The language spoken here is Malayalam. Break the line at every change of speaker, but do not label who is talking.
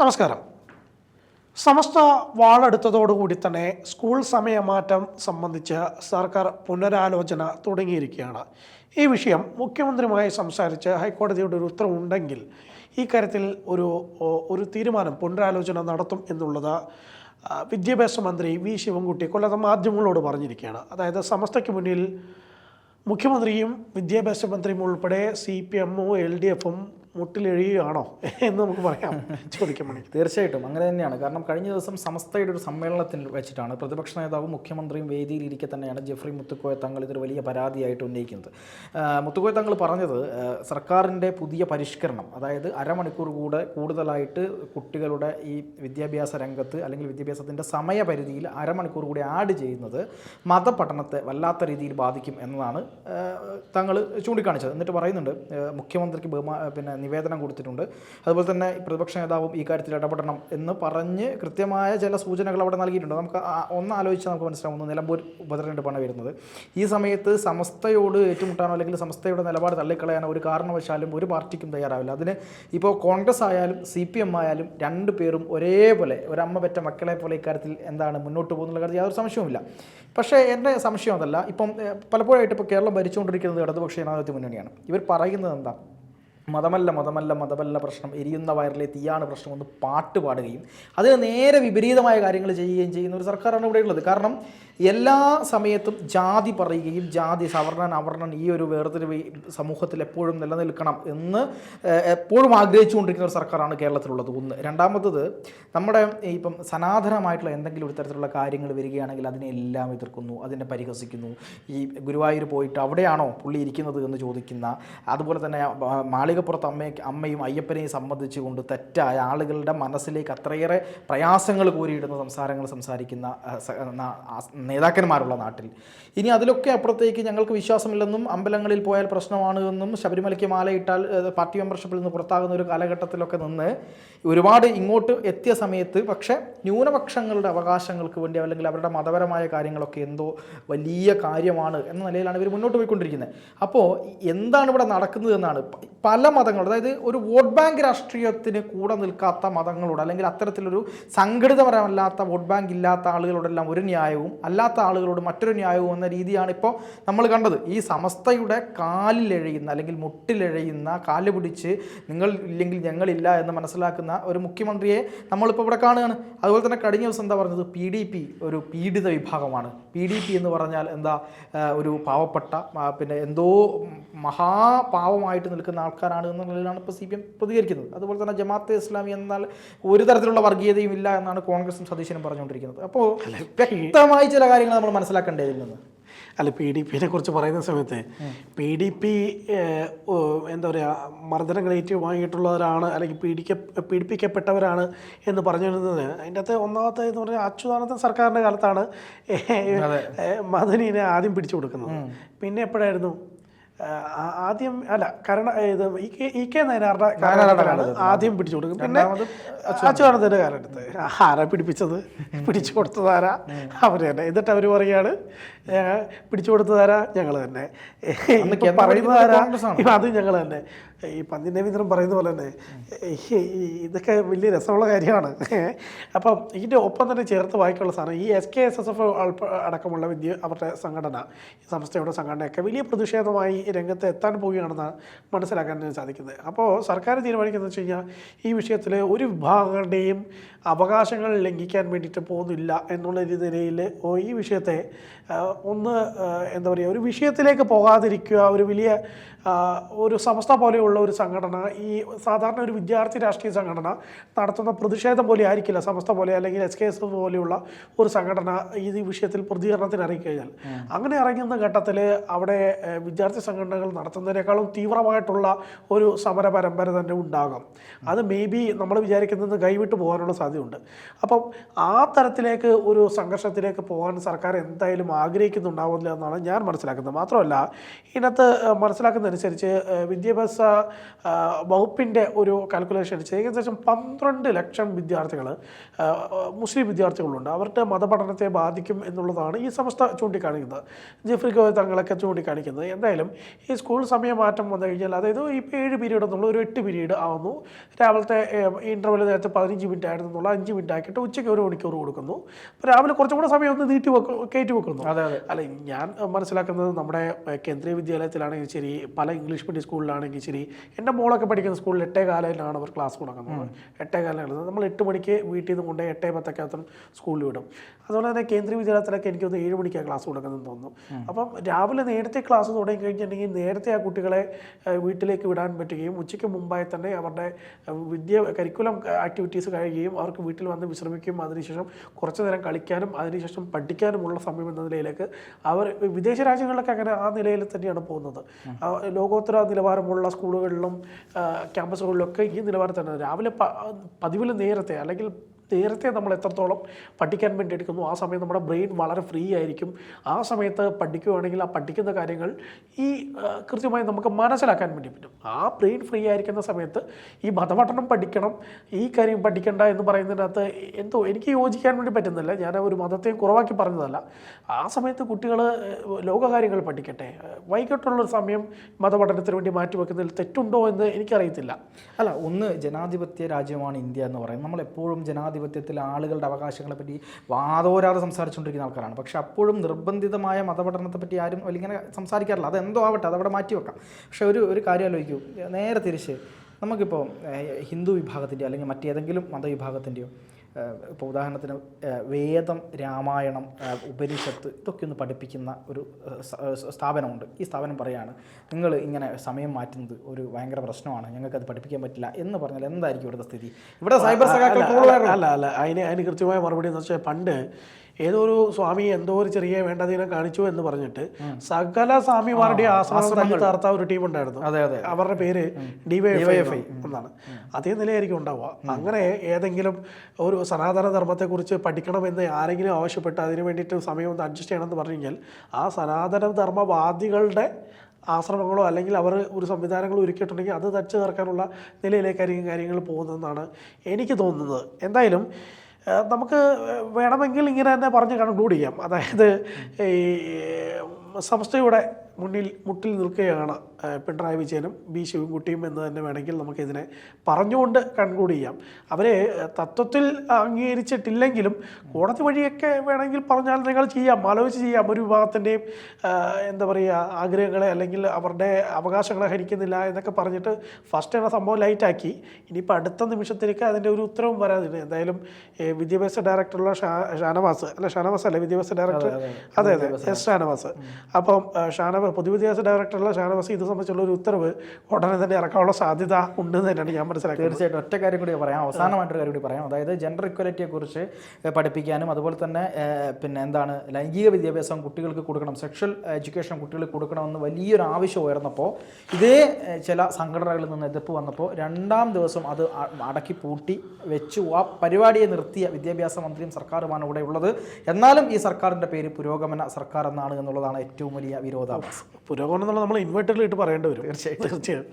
നമസ്കാരം. സമസ്ത വാളെടുത്തതോടുകൂടി തന്നെ സ്കൂൾ സമയമാറ്റം സംബന്ധിച്ച് സർക്കാർ പുനരാലോചന തുടങ്ങിയിരിക്കുകയാണ്. ഈ വിഷയം മുഖ്യമന്ത്രിയുമായി സംസാരിച്ച് ഹൈക്കോടതിയുടെ ഒരു ഉത്തരവുണ്ടെങ്കിൽ ഈ കാര്യത്തിൽ ഒരു ഒരു തീരുമാനം പുനരാലോചന നടത്തും എന്നുള്ളത് വിദ്യാഭ്യാസ മന്ത്രി വി. ശിവൻകുട്ടി കൊല്ലത്തെ മാധ്യമങ്ങളോട് പറഞ്ഞിരിക്കുകയാണ്. അതായത് സമസ്തയ്ക്ക് മുന്നിൽ മുഖ്യമന്ത്രിയും വിദ്യാഭ്യാസ മന്ത്രിയും ഉൾപ്പെടെ സി പി എമ്മും എൽ ഡി എഫും മുട്ടിലെഴിയുകയാണോ എന്ന് നമുക്ക് പറയാം ചോദിക്കാൻ
തീർച്ചയായിട്ടും അങ്ങനെ തന്നെയാണ്. കാരണം കഴിഞ്ഞ ദിവസം സമസ്തയുടെ ഒരു സമ്മേളനത്തിൽ വെച്ചിട്ടാണ് പ്രതിപക്ഷ നേതാവും മുഖ്യമന്ത്രിയും വേദിയിൽ ഇരിക്കെ തന്നെയാണ് ജെഫ്രി മുത്തുക്കോയ തങ്ങൾ ഇതൊരു വലിയ പരാതിയായിട്ട് ഉന്നയിക്കുന്നത്. മുത്തുക്കോയ തങ്ങൾ പറഞ്ഞത് സർക്കാരിന്റെ പുതിയ പരിഷ്കരണം അതായത് അരമണിക്കൂർ കൂടെ കൂടുതലായിട്ട് കുട്ടികളുടെ ഈ വിദ്യാഭ്യാസ രംഗത്ത് അല്ലെങ്കിൽ വിദ്യാഭ്യാസത്തിന്റെ സമയപരിധിയിൽ അരമണിക്കൂർ കൂടി ആഡ് ചെയ്യുന്നത് മതപഠനത്തെ വല്ലാത്ത രീതിയിൽ ബാധിക്കും എന്നതാണ് തങ്ങൾ ചൂണ്ടിക്കാണിച്ചത്. എന്നിട്ട് പറയുന്നുണ്ട് മുഖ്യമന്ത്രിക്ക് ബഹുമാ പിന്നെ നിവേദനം കൊടുത്തിട്ടുണ്ട്. അതുപോലെ തന്നെ പ്രതിപക്ഷ നേതാവും ഈ കാര്യത്തിൽ ഇടപെടണം എന്ന് പറഞ്ഞ് കൃത്യമായ ചില സൂചനകൾ അവിടെ നൽകിയിട്ടുണ്ട്. നമുക്ക് ഒന്ന് ആലോചിച്ചാൽ നമുക്ക് മനസ്സിലാവുന്നു നിലമ്പൂർ ഉപതെരഞ്ഞെടുപ്പാണ് വരുന്നത്. ഈ സമയത്ത് സമസ്തയോട് ഏറ്റുമുട്ടാനോ അല്ലെങ്കിൽ സമസ്തയുടെ നിലപാട് തള്ളിക്കളയാനോ ഒരു കാരണവശാലും ഒരു പാർട്ടിക്കും തയ്യാറാവില്ല. അതിന് ഇപ്പോൾ കോൺഗ്രസ് ആയാലും സി പി എം ആയാലും രണ്ട് പേരും ഒരേപോലെ ഒരമ്മ പെറ്റ മക്കളെ പോലെ ഇക്കാര്യത്തിൽ എന്താണ് മുന്നോട്ട് പോകുന്നുള്ള കാര്യത്തിൽ യാതൊരു സംശയവുമില്ല. പക്ഷേ എന്റെ സംശയം അതല്ല. ഇപ്പം പലപ്പോഴായിട്ട് ഇപ്പോൾ കേരളം ഭരിച്ചുകൊണ്ടിരിക്കുന്നത് ഇടതുപക്ഷ ജനാധിപത്യ മുന്നണിയാണ്. ഇവർ പറയുന്നത് എന്താ? മതമല്ല മതമല്ല മതമല്ല പ്രശ്നം. എരിയുന്ന വയറിലെ തീയാണ് പ്രശ്നം എന്ന് പാട്ട് പാടുകയും അതിന് നേരെ വിപരീതമായ കാര്യങ്ങൾ ചെയ്യുകയും ചെയ്യുന്ന ഒരു സർക്കാരാണ് ഇവിടെയുള്ളത് കാരണം എല്ലാ സമയത്തും ജാതി പറയുകയും ജാതി സവർണൻ അവർണൻ ഈ ഒരു വേർതിരിവ് സമൂഹത്തിൽ എപ്പോഴും നിലനിൽക്കണം എന്ന് എപ്പോഴും ആഗ്രഹിച്ചുകൊണ്ടിരിക്കുന്ന ഒരു സർക്കാരാണ് കേരളത്തിലുള്ളത്. ഒന്ന്. രണ്ടാമത്തത് നമ്മുടെ ഇപ്പം സനാതനമായിട്ടുള്ള എന്തെങ്കിലും ഒരു തരത്തിലുള്ള കാര്യങ്ങൾ വരികയാണെങ്കിൽ അതിനെ എല്ലാം എതിർക്കുന്നു അതിനെ പരിഹസിക്കുന്നു. ഈ ഗുരുവായൂർ പോയിട്ട് അവിടെയാണോ പുള്ളി ഇരിക്കുന്നത് എന്ന് ചോദിക്കുന്ന അതുപോലെ തന്നെ മാളികപ്പുറത്ത് അമ്മയെ അമ്മയും അയ്യപ്പനെയും സംബന്ധിച്ചുകൊണ്ട് തെറ്റായ ആളുകളുടെ മനസ്സിലേക്ക് അത്രയേറെ പ്രയാസങ്ങൾ കോരിയിടുന്ന സംസാരങ്ങൾ സംസാരിക്കുന്ന നേതാക്കന്മാരുള്ള നാട്ടിൽ. ഇനി അതിലൊക്കെ അപ്പുറത്തേക്ക് ഞങ്ങൾക്ക് വിശ്വാസമില്ലെന്നും അമ്പലങ്ങളിൽ പോയാൽ പ്രശ്നമാണ് എന്നും ശബരിമലയ്ക്ക് മാലയിട്ടാൽ പാർട്ടി മെമ്പർഷിപ്പിൽ നിന്ന് പുറത്താകുന്ന ഒരു കാലഘട്ടത്തിലൊക്കെ നിന്ന് ഒരുപാട് ഇങ്ങോട്ട് എത്തിയ സമയത്ത് പക്ഷേ ന്യൂനപക്ഷങ്ങളുടെ അവകാശങ്ങൾക്ക് വേണ്ടി അല്ലെങ്കിൽ അവരുടെ മതപരമായ കാര്യങ്ങളൊക്കെ എന്തോ വലിയ കാര്യമാണ് എന്ന നിലയിലാണ് ഇവർ മുന്നോട്ട് പോയിക്കൊണ്ടിരിക്കുന്നത്. അപ്പോൾ എന്താണ് ഇവിടെ നടക്കുന്നത് എന്നാണ് പല മതങ്ങളും അതായത് ഒരു വോട്ട് ബാങ്ക് രാഷ്ട്രീയത്തിന് കൂടെ നിൽക്കാത്ത മതങ്ങളോട് അല്ലെങ്കിൽ അത്തരത്തിലൊരു സംഘടിതപരമല്ലാത്ത വോട്ട് ബാങ്ക് ഇല്ലാത്ത ആളുകളോടെല്ലാം ഒരു ന്യായവും അല്ലാത്ത ആളുകളോട് മറ്റൊരു ന്യായവും എന്ന രീതിയാണ് ഇപ്പോൾ നമ്മൾ കണ്ടത്. ഈ സമസ്തയുടെ കാലിലെഴയുന്ന അല്ലെങ്കിൽ മുട്ടിലെഴയുന്ന കാൽ പിടിച്ച് നിങ്ങൾ ഇല്ലെങ്കിൽ ഞങ്ങളില്ല എന്ന് മനസ്സിലാക്കുന്ന ഒരു മുഖ്യമന്ത്രിയെ നമ്മളിപ്പോൾ ഇവിടെ കാണുകയാണ്. അതുപോലെ തന്നെ കഴിഞ്ഞ ദിവസം എന്താ പറഞ്ഞത്? പി ഡി പി ഒരു പീഡിത വിഭാഗമാണ്. പി ഡി പി എന്ന് പറഞ്ഞാൽ എന്താ ഒരു പാവപ്പെട്ട പിന്നെ എന്തോ മഹാപാവമായിട്ട് നിൽക്കുന്ന ആൾക്കാരാണ് എന്ന നിലയിലാണ് ഇപ്പോൾ സി പി എം പ്രതികരിക്കുന്നത്. അതുപോലെ തന്നെ ജമാഅത്തെ ഇസ്ലാമി എന്നാൽ ഒരു തരത്തിലുള്ള വർഗീയതയും ഇല്ല എന്നാണ് കോൺഗ്രസും സതീശനും പറഞ്ഞുകൊണ്ടിരിക്കുന്നത്. അപ്പോൾ വ്യക്തമായി ചില കാര്യങ്ങൾ നമ്മൾ മനസ്സിലാക്കേണ്ടത് ഇതിൽ നിന്ന്.
അല്ല പി ഡി പിനെ കുറിച്ച് പറയുന്ന സമയത്ത് പി ഡി പി എന്താ പറയുക മർദ്ദനങ്ങൾ ഏറ്റുവാങ്ങിയിട്ടുള്ളവരാണ് അല്ലെങ്കിൽ പീഡിക്ക പീഡിപ്പിക്കപ്പെട്ടവരാണ് എന്ന് പറഞ്ഞിരുന്നത്. അതിന്റെ അകത്ത് ഒന്നാമത്തെ എന്ന് പറഞ്ഞാൽ അച്യുതാനന്ദൻ സർക്കാരിന്റെ കാലത്താണ് മദനീനെ ആദ്യം പിടിച്ചു കൊടുക്കുന്നത്. പിന്നെ എപ്പോഴായിരുന്നു? ആദ്യം അല്ല കാരണം ഇത് ഇ കെ നയനാറിന്റെ കാലഘട്ടത്തിലാണ് ആദ്യം പിടിച്ചു കൊടുക്കും പിന്നെ അച്ചുവാനന്ദന്റെ കാലഘട്ടത്ത്. ആരാ പിടിപ്പിച്ചത്? പിടിച്ചു കൊടുത്തതാരാ? അവർ തന്നെ. എന്നിട്ട് അവർ പറയാണ് പിടിച്ചു കൊടുത്തതാരാ? ഞങ്ങൾ തന്നെ. പറയുന്നതാരാ അത് ഞങ്ങൾ തന്നെ. ഈ പന്നി രവീന്ദ്രൻ പറയുന്ന പോലെ തന്നെ ഈ ഈ ഇതൊക്കെ വലിയ രസമുള്ള കാര്യമാണ്. അപ്പം ഇതിന്റെ ഒപ്പം തന്നെ ചേർത്ത് വായിക്കാനുള്ള സാധനം ഈ S K S S F അടക്കമുള്ള വിദ്യ അവരുടെ സംഘടന ഈ സംസ്ഥയുടെ സംഘടനയൊക്കെ വലിയ പ്രതിഷേധമായി രംഗത്ത് എത്താൻ പോവുകയാണെന്ന് മനസ്സിലാക്കാൻ സാധിക്കുന്നത്. അപ്പോൾ സർക്കാർ തീരുമാനിക്കുന്നത് വെച്ച് കഴിഞ്ഞാൽ ഈ വിഷയത്തിൽ ഒരു വിഭാഗങ്ങളുടെയും അവകാശങ്ങൾ ലംഘിക്കാൻ വേണ്ടിയിട്ട് പോകുന്നില്ല എന്നുള്ള ഒരു നിലയിൽ ഈ വിഷയത്തെ ഒന്ന് എന്താ പറയുക ഒരു വിഷയത്തിലേക്ക് പോകാതിരിക്കുക ഒരു വലിയ ഒരു സമസ്ത പോലെയുള്ള ഒരു സംഘടന ഈ സാധാരണ ഒരു വിദ്യാർത്ഥി രാഷ്ട്രീയ സംഘടന നടത്തുന്ന പ്രതിഷേധം പോലെ ആയിരിക്കില്ല സമസ്ത പോലെ അല്ലെങ്കിൽ എസ് കെ എസ് പോലെയുള്ള ഒരു സംഘടന ഈ വിഷയത്തിൽ പ്രതികരണത്തിന് ഇറങ്ങിക്കഴിഞ്ഞാൽ. അങ്ങനെ ഇറങ്ങുന്ന ഘട്ടത്തിൽ അവിടെ വിദ്യാർത്ഥി സംഘടനകൾ നടത്തുന്നതിനേക്കാളും തീവ്രമായിട്ടുള്ള ഒരു സമര പരമ്പര തന്നെ ഉണ്ടാകും. അത് മേ ബി നമ്മൾ വിചാരിക്കുന്നത് കൈവിട്ട് പോകാനുള്ള സാധ്യത സാധ്യതയുണ്ട്. അപ്പം ആ തരത്തിലേക്ക് ഒരു സംഘർഷത്തിലേക്ക് പോകാൻ സർക്കാർ എന്തായാലും ആഗ്രഹിക്കുന്നുണ്ടാവില്ല എന്നാണ് ഞാൻ മനസ്സിലാക്കുന്നത്. മാത്രമല്ല ഇതിനകത്ത് മനസ്സിലാക്കുന്നതനുസരിച്ച് വിദ്യാഭ്യാസ വകുപ്പിന്റെ ഒരു കാൽക്കുലേഷൻ അനുസരിച്ച് ഏകദേശം പന്ത്രണ്ട് ലക്ഷം വിദ്യാർത്ഥികൾ മുസ്ലിം വിദ്യാർത്ഥികളുണ്ട്. അവരുടെ മതപഠനത്തെ ബാധിക്കും എന്നുള്ളതാണ് ഈ സംസ്ഥ ചൂണ്ടിക്കാണിക്കുന്നത്. ജെഫ്രി ഗോയ തങ്ങളൊക്കെ ചൂണ്ടിക്കാണിക്കുന്നത്. എന്തായാലും ഈ സ്കൂൾ സമയമാറ്റം വന്നു കഴിഞ്ഞാൽ അതായത് ഇപ്പോൾ ഏഴ് പീരീഡ് എന്നുള്ള ഒരു എട്ട് പീരീഡ് ആവുന്നു. രാവിലത്തെ ഇന്റർവെൽ നേരത്തെ പതിനഞ്ച് മിനിറ്റ് ആയിരുന്നു. എന്നുള്ള അഞ്ച് മിനിറ്റ് ആക്കിയിട്ട് ഉച്ചയ്ക്ക് ഒരു മണിക്കൂർ കൊടുക്കുന്നു. അപ്പോൾ രാവിലെ കുറച്ചും കൂടെ സമയം ഒന്ന് നീട്ടി വെക്കും കയറ്റി വെക്കുന്നു.
അതെ അതെ.
അല്ല ഞാൻ മനസ്സിലാക്കുന്നത് നമ്മുടെ കേന്ദ്രീയ വിദ്യാലയത്തിലാണെങ്കിൽ ശരി പല ഇംഗ്ലീഷ് മീഡിയം സ്കൂളിലാണെങ്കിൽ ശരി എന്റെ മോളൊക്കെ പഠിക്കുന്ന സ്കൂളിൽ എട്ടേ കാലത്തിലാണ് അവർ ക്ലാസ് കൊടുക്കുന്നത് എട്ടേ കാലത്ത് നമ്മൾ എട്ട് മണിക്ക് വീട്ടിൽ നിന്ന് കൊണ്ട് എട്ടേ പത്തൊക്കെ സ്കൂളിൽ വിടും. അതുപോലെ തന്നെ കേന്ദ്രീയ വിദ്യാലയത്തിലൊക്കെ എനിക്കൊന്ന് ഏഴ് മണിക്കാണ് ക്ലാസ് കൊടുക്കുന്നതെന്ന് തോന്നുന്നു. അപ്പം രാവിലെ നേരത്തെ ക്ലാസ് തുടങ്ങി കഴിഞ്ഞിട്ടുണ്ടെങ്കിൽ നേരത്തെ ആ കുട്ടികളെ വീട്ടിലേക്ക് വിടാൻ പറ്റുകയും ഉച്ചയ്ക്ക് മുമ്പായി തന്നെ അവരുടെ വിദ്യ കരിക്കുലം ആക്ടിവിറ്റീസ് കഴിയുകയും അവർക്ക് വീട്ടിൽ വന്ന് വിശ്രമിക്കും. അതിനുശേഷം കുറച്ച് നേരം കളിക്കാനും അതിനുശേഷം പഠിക്കാനുമുള്ള സമയം എന്ന നിലയിലേക്ക് അവർ വിദേശ രാജ്യങ്ങളിലൊക്കെ അങ്ങനെ ആ നിലയിൽ തന്നെയാണ് പോകുന്നത്. ലോകോത്തര നിലവാരമുള്ള സ്കൂളുകളിലും ക്യാമ്പസുകളിലൊക്കെ ഈ നിലവാരം തന്നെ രാവിലെ പതിവിൽ നേരത്തെ അല്ലെങ്കിൽ നേരത്തെ നമ്മൾ എത്രത്തോളം പഠിക്കാൻ വേണ്ടി എടുക്കുന്നു ആ സമയം നമ്മുടെ ബ്രെയിൻ വളരെ ഫ്രീ ആയിരിക്കും. ആ സമയത്ത് പഠിക്കുകയാണെങ്കിൽ ആ പഠിക്കുന്ന കാര്യങ്ങൾ ഈ കൃത്യമായി നമുക്ക് മനസ്സിലാക്കാൻ വേണ്ടി പറ്റും. ആ ബ്രെയിൻ ഫ്രീ ആയിരിക്കുന്ന സമയത്ത് ഈ മതപഠനം പഠിക്കണം ഈ കാര്യം പഠിക്കണ്ട എന്ന് പറയുന്നതിനകത്ത് എന്തോ എനിക്ക് യോജിക്കാൻ വേണ്ടി പറ്റുന്നില്ല. ഞാൻ ഒരു മതത്തെ കുറവാക്കി പറഞ്ഞതല്ല. ആ സമയത്ത് കുട്ടികൾ ലോകകാര്യങ്ങൾ പഠിക്കട്ടെ. വൈകിട്ടുള്ളൊരു സമയം മതപഠനത്തിന് വേണ്ടി മാറ്റിവെക്കുന്നതിൽ തെറ്റുണ്ടോ എന്ന് എനിക്കറിയത്തില്ല.
അല്ല ഒന്ന് ജനാധിപത്യ രാജ്യമാണ് ഇന്ത്യ എന്ന് പറയുന്നത് നമ്മൾ എപ്പോഴും ജനാധിപത്യത്തിൽ ആളുകളുടെ അവകാശങ്ങളെ പറ്റി വാദോരാതെ സംസാരിച്ചുകൊണ്ടിരിക്കുന്ന ആൾക്കാരാണ്. പക്ഷെ അപ്പോഴും നിർബന്ധിതമായ മതപഠനത്തെ പറ്റി ആരും ഇങ്ങനെ സംസാരിക്കാറില്ല. അതെന്തോ ആവട്ടെ അതവിടെ മാറ്റി വെക്കാം. പക്ഷെ ഒരു ഒരു കാര്യം ആലോചിക്കൂ. നേരെ തിരിച്ച് നമുക്കിപ്പോൾ ഹിന്ദു വിഭാഗത്തിന്റെയോ അല്ലെങ്കിൽ മറ്റേതെങ്കിലും മതവിഭാഗത്തിന്റെയോ ഇപ്പോൾ ഉദാഹരണത്തിന് വേദം രാമായണം ഉപനിഷത്ത് ഇതൊക്കെ ഒന്ന് പഠിപ്പിക്കുന്ന ഒരു സ്ഥാപനമുണ്ട്. ഈ സ്ഥാപനം പറയാണ് നിങ്ങൾ ഇങ്ങനെ സമയം മാറ്റുന്നത് ഒരു ഭയങ്കര പ്രശ്നമാണ്. ഞങ്ങൾക്ക് അത് പഠിപ്പിക്കാൻ പറ്റില്ല എന്ന് പറഞ്ഞാൽ എന്തായിരിക്കും ഇവിടുത്തെ സ്ഥിതി? ഇവിടെ സൈബർ
അല്ല അല്ല അതിന് അതിന് കൃത്യമായ മറുപടി എന്ന് വെച്ചാൽ പണ്ട് ഏതോ ഒരു സ്വാമി എന്തോ ഒരു ചെറിയ വേണ്ടതിനെ കാണിച്ചു എന്ന് പറഞ്ഞിട്ട് സകല സ്വാമിമാരുടെ ആശ്രമം തല്ലി താർത്ത ഒരു ടീം ഉണ്ടായിരുന്നു
അതെ അതെ.
അവരുടെ പേര് ഡിവൈഎഫ്ഐ എന്നാണ്. അതേ നിലയായിരിക്കും ഉണ്ടാവുക. അങ്ങനെ ഏതെങ്കിലും ഒരു സനാതന ധർമ്മത്തെക്കുറിച്ച് പഠിക്കണമെന്ന് ആരെങ്കിലും ആവശ്യപ്പെട്ട് അതിന് വേണ്ടിയിട്ട് സമയം ഒന്ന് അഡ്ജസ്റ്റ് ചെയ്യണമെന്ന് പറഞ്ഞു കഴിഞ്ഞാൽ ആ സനാതന ധർമ്മവാദികളുടെ ആശ്രമങ്ങളോ അല്ലെങ്കിൽ അവർ ഒരു സംവിധാനങ്ങൾ ഒരുക്കിയിട്ടുണ്ടെങ്കിൽ അത് തച്ചു തീർക്കാനുള്ള നിലയിലേക്കായിരിക്കും കാര്യങ്ങൾ പോകുന്നതെന്നാണ് എനിക്ക് തോന്നുന്നത്. എന്തായാലും നമുക്ക് വേണമെങ്കിൽ ഇങ്ങനെ തന്നെ പറഞ്ഞ് കൺക്ലൂഡ് ചെയ്യാം. അതായത് ഈ സംസ്ഥയുടെ മുന്നിൽ മുട്ടിൽ നിൽക്കുകയാണ് പിണറായി വിജയനും ബി ശിവൻകുട്ടിയും എന്ന് തന്നെ വേണമെങ്കിൽ നമുക്കിതിനെ പറഞ്ഞുകൊണ്ട് കൺക്ലൂഡ് ചെയ്യാം. അവരെ തത്വത്തിൽ അംഗീകരിച്ചിട്ടില്ലെങ്കിലും കോടതി വഴിയൊക്കെ വേണമെങ്കിൽ പറഞ്ഞാൽ നിങ്ങൾ ചെയ്യാം ആലോചിച്ച് ചെയ്യാം. ഒരു വിഭാഗത്തിന്റെയും എന്താ പറയുക ആഗ്രഹങ്ങളെ അല്ലെങ്കിൽ അവരുടെ അവകാശങ്ങളെ ഹരിക്കുന്നില്ല എന്നൊക്കെ പറഞ്ഞിട്ട് ഫസ്റ്റ് എന്ന സംഭവം ലൈറ്റാക്കി ഇനിയിപ്പോൾ അടുത്ത നിമിഷത്തിലേക്ക് അതിന്റെ ഒരു ഉത്തരവും വരാതില്ല എന്തായാലും വിദ്യാഭ്യാസ ഡയറക്ടറുള്ള ഷാ ഷാനവാസ് അല്ല ഷാനവാസ് അല്ലേ വിദ്യാഭ്യാസ ഡയറക്ടർ? അതെ അതെ എസ് ഷാനവാസ്. അപ്പം ഷാനവാസ് പൊതുവിദ്യാഭ്യാസ ഡയറക്ടറുള്ള ഷാനവാസി. ഇത് സംബന്ധിച്ചുള്ള ഒരു ഉത്തരവ് ഉടനെ തന്നെ ഇറക്കാനുള്ള സാധ്യത ഉണ്ട് എന്ന് തന്നെയാണ് ഞാൻ മനസ്സിലാക്കുന്നത്.
തീർച്ചയായിട്ടും. ഒറ്റ കാര്യം കൂടി പറയാം. അവസാനമായിട്ടൊരു കാര്യം കൂടി പറയാം. അതായത് ജെൻഡർ ഇക്വാലിറ്റിയെക്കുറിച്ച് പഠിപ്പിക്കാനും അതുപോലെ തന്നെ പിന്നെ എന്താണ് ലൈംഗിക വിദ്യാഭ്യാസം കുട്ടികൾക്ക് കൊടുക്കണം സെക്ഷൽ എഡ്യൂക്കേഷൻ കുട്ടികൾക്ക് കൊടുക്കണമെന്ന് വലിയൊരു ആവശ്യം ഉയർന്നപ്പോൾ ഇതേ ചില സംഘടനകളിൽ നിന്ന് എതിർപ്പ് വന്നപ്പോൾ രണ്ടാം ദിവസം അത് അടക്കി പൂട്ടി വെച്ചു. ആ പരിപാടിയെ നിർത്തിയ വിദ്യാഭ്യാസ മന്ത്രിയും സർക്കാരുമാണ് ഇവിടെ ഉള്ളത് എന്നാലും ഈ സർക്കാരിന്റെ പേര് പുരോഗമന സർക്കാർ എന്നാണ് എന്നുള്ളതാണ് ഏറ്റവും വലിയ വിരോധാഭാസം
പുരോഗമനം എന്നുള്ളത് നമ്മൾ ഇൻവേർട്ടറിൽ ഇട്ട് പറയേണ്ടി വരും. തീർച്ചയായും തീർച്ചയായും.